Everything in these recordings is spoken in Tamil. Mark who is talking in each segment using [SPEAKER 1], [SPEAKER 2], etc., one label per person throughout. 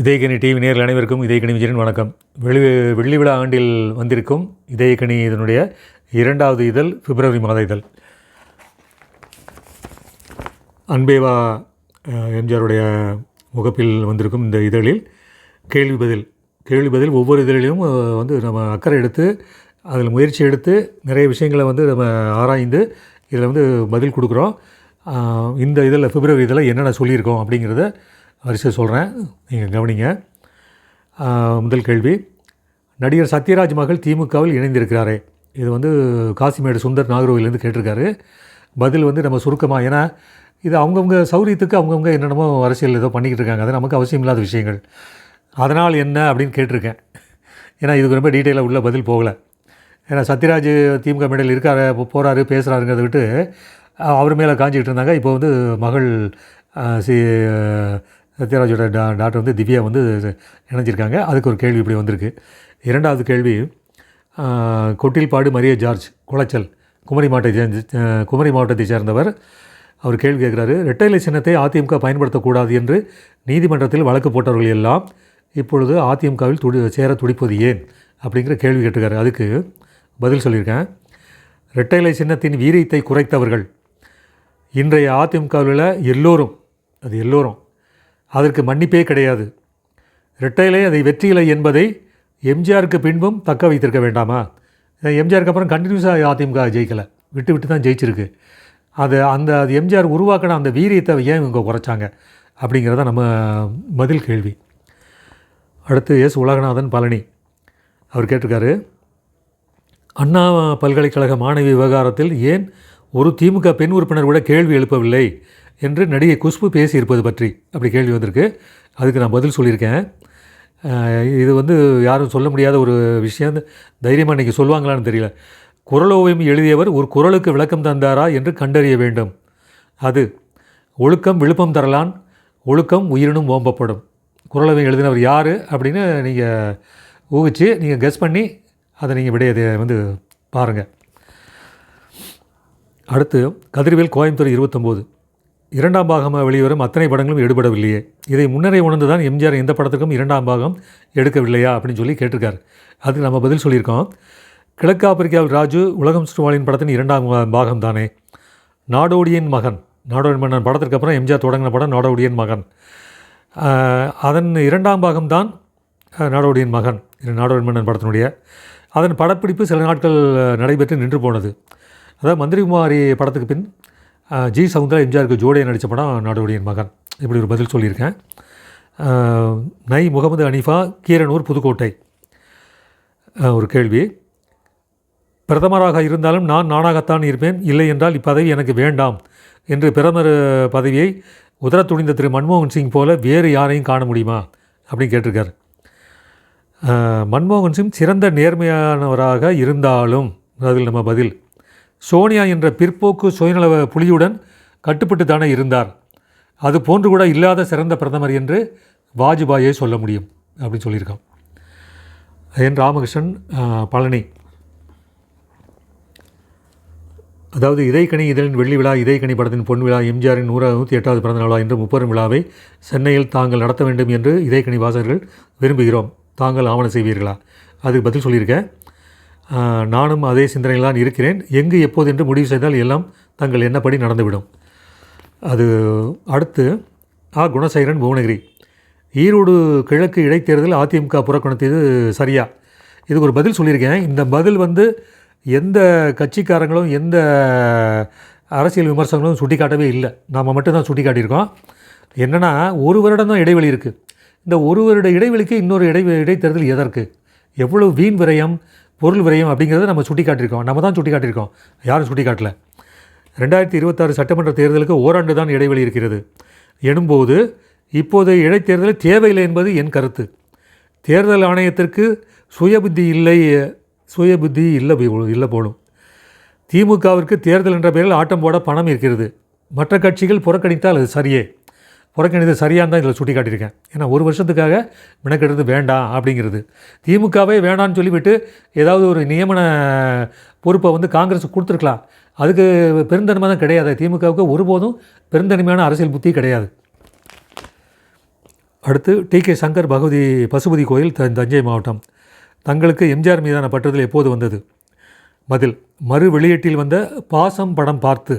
[SPEAKER 1] இதயக்கணி டிவி நேரில் அனைவருக்கும் இதயக்கணி விஜயன் வணக்கம் வெளி வெள்ளி விழா ஆண்டில் வந்திருக்கும் இதயக்கணி இதனுடைய இரண்டாவது இதழ் பிப்ரவரி மாத இதழ் அன்பேவா எம்ஜிஆருடைய முகப்பில் வந்திருக்கும் இந்த இதழில் கேள்வி பதில் கேள்வி பதில் ஒவ்வொரு இதழிலும் வந்து நம்ம அக்கறை எடுத்து அதில் முயற்சி எடுத்து நிறைய விஷயங்களை வந்து நம்ம ஆராய்ந்து இதில் வந்து பதில் கொடுக்குறோம் இந்த இதில் பிப்ரவரி இதில் என்னென்ன சொல்லியிருக்கோம் அப்படிங்கிறத வரிசை சொல்கிறேன் நீங்கள் கவனிங்க முதல் கேள்வி நடிகர் சத்யராஜ் மகள் திமுகவில் இணைந்திருக்கிறாரே இது வந்து காசிமேடு சுந்தர் நாகர்கோவிலேருந்து கேட்டிருக்காரு பதில் வந்து நம்ம சுருக்கமாக ஏன்னா இது அவங்கவுங்க சௌரியத்துக்கு அவங்கவுங்க என்னென்னமோ அரசியல் ஏதோ பண்ணிக்கிட்டு இருக்காங்க அது நமக்கு அவசியம் இல்லாத விஷயங்கள் அதனால் என்ன அப்படின்னு கேட்டிருக்கேன் ஏன்னா இதுக்கு ரொம்ப டீட்டெயிலாக உள்ள பதில் போகலை ஏன்னா சத்யராஜ் திமுக மேடையில் இருக்கார் போகிறாரு பேசுகிறாருங்கிறத விட்டு அவர் மேலே காஞ்சிக்கிட்டு இருந்தாங்க இப்போ வந்து மகள் சி சத்யராஜோட டா டாக்டர் வந்து திவ்யா வந்து இணைஞ்சிருக்காங்க அதுக்கு ஒரு கேள்வி இப்படி வந்திருக்கு இரண்டாவது கேள்வி கொட்டில்பாடு மரிய ஜார்ஜ் குளச்சல் குமரி மாவட்டத்தை குமரி மாவட்டத்தை சேர்ந்தவர் அவர் கேள்வி கேட்குறாரு இரட்டைலை சின்னத்தை அதிமுக பயன்படுத்தக்கூடாது என்று நீதிமன்றத்தில் வழக்கு போட்டவர்கள் எல்லாம் இப்பொழுது அதிமுகவில் துடி சேர துடிப்பது ஏன் அப்படிங்கிற கேள்வி கேட்டுக்காரு அதுக்கு பதில் சொல்லியிருக்கேன் இரட்டைலை சின்னத்தின் வீரியத்தை குறைத்தவர்கள் இன்றைய அதிமுகவில் எல்லோரும் அது எல்லோரும் அதற்கு மன்னிப்பே கிடையாது இரட்டைலை அதை வெற்றியிலை என்பதை எம்ஜிஆருக்கு பின்பும் தக்க வைத்திருக்க வேண்டாமா எம்ஜிஆருக்கு அப்புறம் கண்டினியூஸாக அதிமுக ஜெயிக்கலை விட்டு விட்டு தான் ஜெயிச்சிருக்கு அது அந்த அது எம்ஜிஆர் உருவாக்கின அந்த வீரியத்தை ஏன் இவங்க குறைச்சாங்க அப்படிங்கிறத நம்ம பதில் கேள்வி அடுத்து எஸ் உலகநாதன் பழனி அவர் கேட்டிருக்காரு அண்ணா பல்கலைக்கழக மாணவி விவகாரத்தில் ஏன் ஒரு திமுக பெண் உறுப்பினர் கூட கேள்வி எழுப்பவில்லை என்று நடிகை குஷ்பு பேசியிருப்பது பற்றி அப்படி கேள்வி வந்திருக்கு அதுக்கு நான் பதில் சொல்லியிருக்கேன் இது வந்து யாரும் சொல்ல முடியாத ஒரு விஷயம் தைரியமாக இன்றைக்கி சொல்லுவாங்களான்னு தெரியல குரலோவியம் எழுதியவர் ஒரு குரலுக்கு விளக்கம் தந்தாரா என்று கண்டறிய வேண்டும் அது ஒழுக்கம் விழுப்பம் தரலான் ஒழுக்கம் உயிரினும் ஓம்பப்படும் குரலோவியம் எழுதினவர் யார் அப்படின்னு நீங்கள் ஊகிச்சு நீங்கள் கெஸ் பண்ணி அதை நீங்கள் விடையதை வந்து பாருங்கள் அடுத்து கதிர்வேல் கோயம்புத்தூர் இருபத்தொம்போது இரண்டாம் பாகமாக வெளிவரும் அத்தனை படங்களும் எடுபடவில்லையே இதை முன்னரே உணர்ந்து தான் எம்ஜிஆர் எந்த படத்துக்கும் இரண்டாம் பாகம் எடுக்கவில்லையா அப்படின்னு சொல்லி கேட்டிருக்காரு அதுக்கு நம்ம பதில் சொல்லியிருக்கோம் கிழக்கு ஆப்பிரிக்காவில் ராஜு உலகம் சுற்றுவாளின் படத்தின் இரண்டாம் பாகம் தானே நாடோடியின் மகன் நாடோடி மன்னன் படத்திற்கு அப்புறம் எம்ஜிஆர் தொடங்கின படம் நாடோடியின் மகன் அதன் இரண்டாம் பாகம் தான் நாடோடியின் மகன் நாடோடி மன்னன் படத்தினுடைய அதன் படப்பிடிப்பு சில நாட்கள் நடைபெற்று நின்று போனது அதாவது மந்திரிகுமாரி படத்துக்கு பின் ஜி சவுந்தரா எம்ஜிஆருக்கு ஜோடியை நடித்த படம் நாடோடியின் மகன் இப்படி ஒரு பதில் சொல்லியிருக்கேன் நை முகமது அனீஃபா கீரனூர் புதுக்கோட்டை ஒரு கேள்வி பிரதமராக இருந்தாலும் நான் நானாகத்தான் இருப்பேன் இல்லை என்றால் இப்பதவி எனக்கு வேண்டாம் என்று பிரதமர் பதவியை உதர துணிந்த திரு மன்மோகன் சிங் போல வேறு யாரையும் காண முடியுமா அப்படின்னு கேட்டிருக்காரு மன்மோகன் சிங் சிறந்த நேர்மையானவராக இருந்தாலும் அதில் நம்ம பதில் சோனியா என்ற பிற்போக்கு சுயநல புலியுடன் கட்டுப்பட்டு தானே இருந்தார் அது போன்று கூட இல்லாத சிறந்த பிரதமர் என்று வாஜ்பாயை சொல்ல முடியும் அப்படின்னு சொல்லியிருக்கான் என் ராமகிருஷ்ணன் பழனி அதாவது இதைக்கணி இதழின் வெள்ளி விழா இதைக்கணி படத்தின் பொன் விழா எம்ஜிஆரின் நூறா நூற்றி எட்டாவது பிறந்த நாளா என்று முப்பெரும் விழாவை சென்னையில் தாங்கள் நடத்த வேண்டும் என்று இதைக்கணி வாசகர்கள் விரும்புகிறோம் தாங்கள் ஆவணம் செய்வீர்களா அதுக்கு பதில் சொல்லியிருக்கேன் நானும் அதே சிந்தனையில் தான் இருக்கிறேன் எங்கு எப்போது என்று முடிவு செய்தால் எல்லாம் தங்கள் என்னப்படி நடந்துவிடும் அது அடுத்து ஆ குணசேகரன் புவனகிரி ஈரோடு கிழக்கு இடைத்தேர்தல் அதிமுக புறக்கணித்தது சரியா இதுக்கு ஒரு பதில் சொல்லியிருக்கேன் இந்த பதில் வந்து எந்த கட்சிக்காரங்களும் எந்த அரசியல் விமர்சனங்களும் சுட்டி காட்டவே இல்லை நாம் மட்டும்தான் சுட்டி காட்டியிருக்கோம் என்னென்னா ஒரு வருடம் தான் இடைவெளி இருக்குது இந்த ஒரு வருட இடைவெளிக்கு இன்னொரு இடை இடைத்தேர்தல் எதற்கு எவ்வளோ வீண் விரயம் பொருள் விரயம் அப்படிங்கிறத நம்ம சுட்டி காட்டியிருக்கோம் நம்ம தான் சுட்டி காட்டியிருக்கோம் யாரும் சுட்டி காட்டல ரெண்டாயிரத்தி இருபத்தாறு சட்டமன்ற தேர்தலுக்கு ஓராண்டு தான் இடைவெளி இருக்கிறது எனும்போது இப்போது இடைத்தேர்தல் தேவையில்லை என்பது என் கருத்து தேர்தல் ஆணையத்திற்கு சுயபுத்தி இல்லை சுய புத்தி இல்லை இல்லை போலும் திமுகவிற்கு தேர்தல் என்ற பெயரில் ஆட்டம் போட பணம் இருக்கிறது மற்ற கட்சிகள் புறக்கணித்தால் அது சரியே புறக்கணித்து சரியாக தான் இதில் சுட்டி காட்டியிருக்கேன் ஏன்னா ஒரு வருஷத்துக்காக மெனக்கெடுறது வேண்டாம் அப்படிங்கிறது திமுகவே வேண்டான்னு சொல்லிவிட்டு ஏதாவது ஒரு நியமன பொறுப்பை வந்து காங்கிரஸ் கொடுத்துருக்கலாம் அதுக்கு பெருந்தன்மை தான் கிடையாது திமுகவுக்கு ஒருபோதும் பெருந்தன்மையான அரசியல் புத்தி கிடையாது அடுத்து டி கே சங்கர் பகவதி பசுபதி கோயில் தஞ்சை மாவட்டம் தங்களுக்கு எம்ஜிஆர் மீதான பற்றுதல் எப்போது வந்தது பதில் மறு வெளியீட்டில் வந்த பாசம் படம் பார்த்து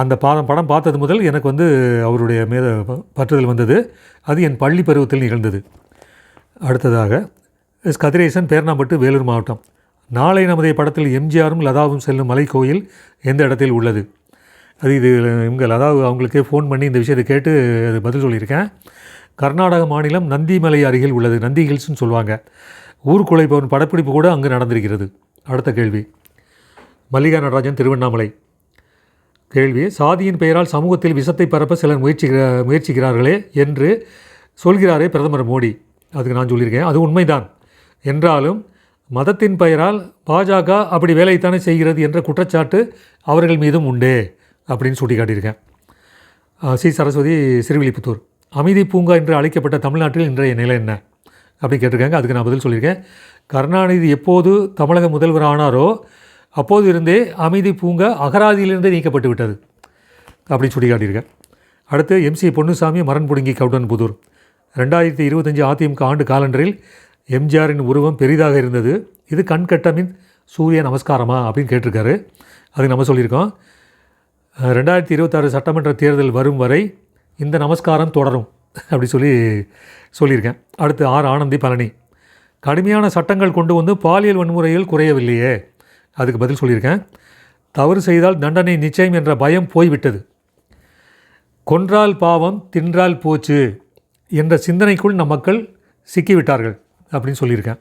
[SPEAKER 1] அந்த பாதம் படம் பார்த்தது முதல் எனக்கு வந்து அவருடைய மீத பற்றுதல் வந்தது அது என் பள்ளி பருவத்தில் நிகழ்ந்தது அடுத்ததாக எஸ் கதிரேசன் பேர்ணாம்பட்டு வேலூர் மாவட்டம் நாளை நமது படத்தில் எம்ஜிஆரும் லதாவும் செல்லும் மலைக்கோயில் எந்த இடத்தில் உள்ளது அது இது இவங்க லதா அவங்களுக்கே ஃபோன் பண்ணி இந்த விஷயத்தை கேட்டு அது பதில் சொல்லியிருக்கேன் கர்நாடக மாநிலம் நந்திமலை அருகில் உள்ளது நந்தி ஹில்ஸ்னு சொல்லுவாங்க ஊர்குலை படப்பிடிப்பு கூட அங்கு நடந்திருக்கிறது அடுத்த கேள்வி மல்லிகா நடராஜன் திருவண்ணாமலை கேள்வி சாதியின் பெயரால் சமூகத்தில் விஷத்தை பரப்ப சிலர் முயற்சிக்கிற முயற்சிக்கிறார்களே என்று சொல்கிறாரே பிரதமர் மோடி அதுக்கு நான் சொல்லியிருக்கேன் அது உண்மைதான் என்றாலும் மதத்தின் பெயரால் பாஜக அப்படி வேலைத்தானே செய்கிறது என்ற குற்றச்சாட்டு அவர்கள் மீதும் உண்டு அப்படின்னு சுட்டி காட்டியிருக்கேன் சி சரஸ்வதி சிறுவிழிப்புத்தூர் அமைதி பூங்கா என்று அழைக்கப்பட்ட தமிழ்நாட்டில் இன்றைய நிலை என்ன அப்படின்னு கேட்டிருக்காங்க அதுக்கு நான் பதில் சொல்லியிருக்கேன் கருணாநிதி எப்போது தமிழக முதல்வர் ஆனாரோ அப்போது இருந்தே அமைதி பூங்கா அகராதியிலிருந்தே நீக்கப்பட்டு விட்டது அப்படின்னு சுட்டி காட்டியிருக்கேன் அடுத்து எம்சி பொன்னுசாமி மரண் புடுங்கி கவுடன் புதூர் ரெண்டாயிரத்தி இருபத்தஞ்சி அதிமுக ஆண்டு காலண்டரில் எம்ஜிஆரின் உருவம் பெரிதாக இருந்தது இது கண் கட்டமின் சூரிய நமஸ்காரமா அப்படின்னு கேட்டிருக்காரு அது நம்ம சொல்லியிருக்கோம் ரெண்டாயிரத்தி இருபத்தாறு சட்டமன்ற தேர்தல் வரும் வரை இந்த நமஸ்காரம் தொடரும் அப்படி சொல்லி சொல்லியிருக்கேன் அடுத்து ஆர் ஆனந்தி பழனி கடுமையான சட்டங்கள் கொண்டு வந்து பாலியல் வன்முறையில் குறையவில்லையே அதுக்கு பதில் சொல்லியிருக்கேன் தவறு செய்தால் தண்டனை நிச்சயம் என்ற பயம் போய்விட்டது கொன்றால் பாவம் தின்றால் போச்சு என்ற சிந்தனைக்குள் நம் மக்கள் சிக்கிவிட்டார்கள் அப்படின்னு சொல்லியிருக்கேன்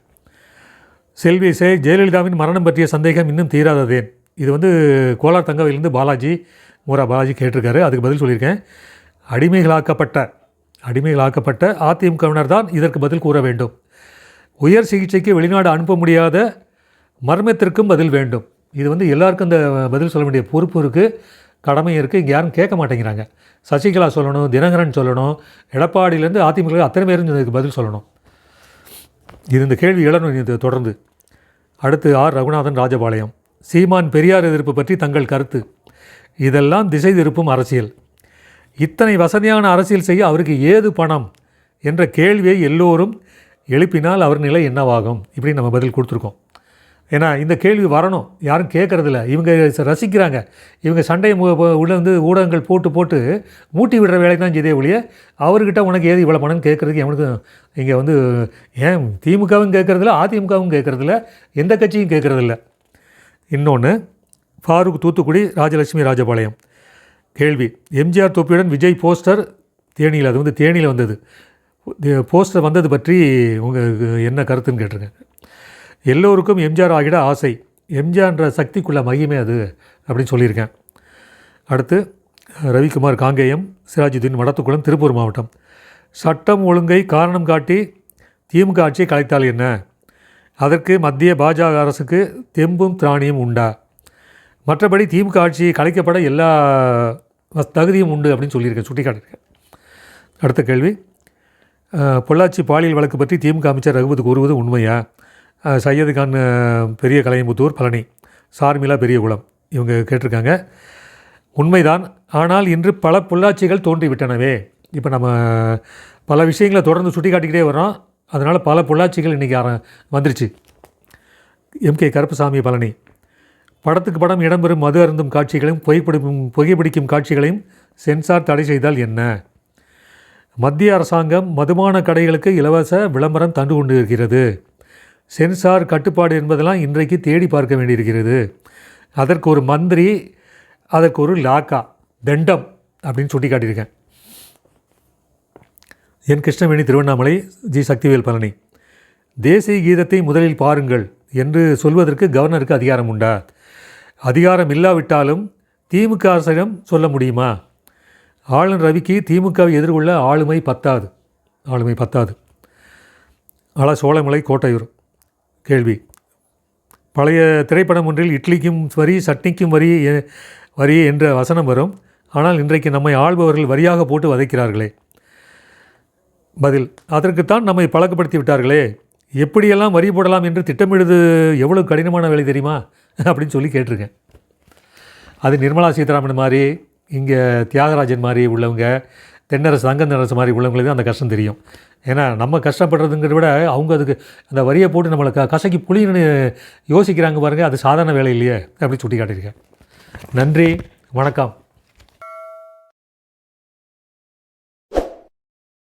[SPEAKER 1] செல்வி சே ஜெயலலிதாவின் மரணம் பற்றிய சந்தேகம் இன்னும் தீராததேன் இது வந்து கோலார் தங்கவையிலேருந்து பாலாஜி மோரா பாலாஜி கேட்டிருக்காரு அதுக்கு பதில் சொல்லியிருக்கேன் அடிமைகளாக்கப்பட்ட அடிமைகளாக்கப்பட்ட அதிமுகவினர் தான் இதற்கு பதில் கூற வேண்டும் உயர் சிகிச்சைக்கு வெளிநாடு அனுப்ப முடியாத மர்மத்திற்கும் பதில் வேண்டும் இது வந்து எல்லாருக்கும் இந்த பதில் சொல்ல வேண்டிய பொறுப்பு இருக்குது கடமை இருக்குது இங்கே யாரும் கேட்க மாட்டேங்கிறாங்க சசிகலா சொல்லணும் தினகரன் சொல்லணும் எடப்பாடியிலேருந்து அதிமுக அத்தனை பேரும் இதுக்கு பதில் சொல்லணும் இது இந்த கேள்வி எழணும் இது தொடர்ந்து அடுத்து ஆர் ரகுநாதன் ராஜபாளையம் சீமான் பெரியார் எதிர்ப்பு பற்றி தங்கள் கருத்து இதெல்லாம் திசை திருப்பும் அரசியல் இத்தனை வசதியான அரசியல் செய்ய அவருக்கு ஏது பணம் என்ற கேள்வியை எல்லோரும் எழுப்பினால் அவர் நிலை என்னவாகும் இப்படி நம்ம பதில் கொடுத்துருக்கோம் ஏன்னா இந்த கேள்வி வரணும் யாரும் கேட்குறதில்ல இவங்க ரசிக்கிறாங்க இவங்க சண்டையை உள்ளே வந்து ஊடகங்கள் போட்டு போட்டு மூட்டி விடுற வேலை தான் செய்தே ஒழிய அவர்கிட்ட உனக்கு ஏது இவ்வளோ பணம் கேட்குறதுக்கு எவனுக்கு இங்கே வந்து ஏன் திமுகவும் கேட்குறதில்ல அதிமுகவும் கேட்குறதில்ல எந்த கட்சியும் கேட்குறதில்ல இன்னொன்று ஃபாரூக் தூத்துக்குடி ராஜலட்சுமி ராஜபாளையம் கேள்வி எம்ஜிஆர் தொப்பியுடன் விஜய் போஸ்டர் தேனியில் அது வந்து தேனியில் வந்தது போஸ்டர் வந்தது பற்றி உங்கள் என்ன கருத்துன்னு கேட்டிருக்கேன் எல்லோருக்கும் எம்ஜிஆர் ஆகிட ஆசை எம்ஜிஆர்ன்ற சக்திக்குள்ள மகிமே அது அப்படின்னு சொல்லியிருக்கேன் அடுத்து ரவிக்குமார் காங்கேயம் சிராஜுதீன் வடத்துக்குளம் திருப்பூர் மாவட்டம் சட்டம் ஒழுங்கை காரணம் காட்டி திமுக ஆட்சியை கலைத்தால் என்ன அதற்கு மத்திய பாஜக அரசுக்கு தெம்பும் திராணியும் உண்டா மற்றபடி திமுக ஆட்சி கலைக்கப்பட எல்லா தகுதியும் உண்டு அப்படின்னு சொல்லியிருக்கேன் சுட்டிக்காட்டிருக்கேன் அடுத்த கேள்வி பொள்ளாச்சி பாலியல் வழக்கு பற்றி திமுக அமைச்சர் ரகுபதி கூறுவது உண்மையா சையது கான் பெரிய கலையம்புத்தூர் பழனி சார்மிலா பெரியகுளம் இவங்க கேட்டிருக்காங்க உண்மைதான் ஆனால் இன்று பல பொள்ளாச்சிகள் தோன்றிவிட்டனவே இப்போ நம்ம பல விஷயங்களை தொடர்ந்து சுட்டிக்காட்டிக்கிட்டே வரோம் அதனால் பல பொள்ளாச்சிகள் இன்றைக்கி வந்துருச்சு எம் கே கருப்பசாமி பழனி படத்துக்கு படம் இடம்பெறும் மது அருந்தும் காட்சிகளையும் புகைப்பிடிக்கும் புகைப்பிடிக்கும் காட்சிகளையும் சென்சார் தடை செய்தால் என்ன மத்திய அரசாங்கம் மதுமான கடைகளுக்கு இலவச விளம்பரம் தண்டு கொண்டு இருக்கிறது சென்சார் கட்டுப்பாடு என்பதெல்லாம் இன்றைக்கு தேடி பார்க்க வேண்டியிருக்கிறது அதற்கு ஒரு மந்திரி அதற்கு ஒரு லாக்கா தண்டம் அப்படின்னு சுட்டி காட்டியிருக்கேன் என் கிருஷ்ணவேணி திருவண்ணாமலை ஜி சக்திவேல் பழனி தேசிய கீதத்தை முதலில் பாருங்கள் என்று சொல்வதற்கு கவர்னருக்கு அதிகாரம் உண்டா அதிகாரம் இல்லாவிட்டாலும் திமுக அரசிடம் சொல்ல முடியுமா ஆளுநர் ரவிக்கு திமுகவை எதிர்கொள்ள ஆளுமை பத்தாது ஆளுமை பத்தாது ஆனால் சோழமலை கோட்டையூர் கேள்வி பழைய திரைப்படம் ஒன்றில் இட்லிக்கும் வரி சட்னிக்கும் வரி வரி என்ற வசனம் வரும் ஆனால் இன்றைக்கு நம்மை ஆள்பவர்கள் வரியாக போட்டு வதைக்கிறார்களே பதில் அதற்குத்தான் நம்மை பழக்கப்படுத்தி விட்டார்களே எப்படியெல்லாம் வரி போடலாம் என்று திட்டமிடுது எவ்வளோ கடினமான வேலை தெரியுமா அப்படின்னு சொல்லி கேட்டிருக்கேன் அது நிர்மலா சீதாராமன் மாதிரி இங்கே தியாகராஜன் மாதிரி உள்ளவங்க தென்னரசு தங்கந்தரசு மாதிரி உள்ளவங்களுக்கு தான் அந்த கஷ்டம் தெரியும் ஏன்னா நம்ம கஷ்டப்படுறதுங்கிறத விட அவங்க அதுக்கு அந்த வரியை போட்டு நம்மளை க கசக்கி புளின்னு யோசிக்கிறாங்க பாருங்கள் அது சாதாரண வேலை இல்லையே அப்படி சுட்டி காட்டியிருக்கேன் நன்றி வணக்கம்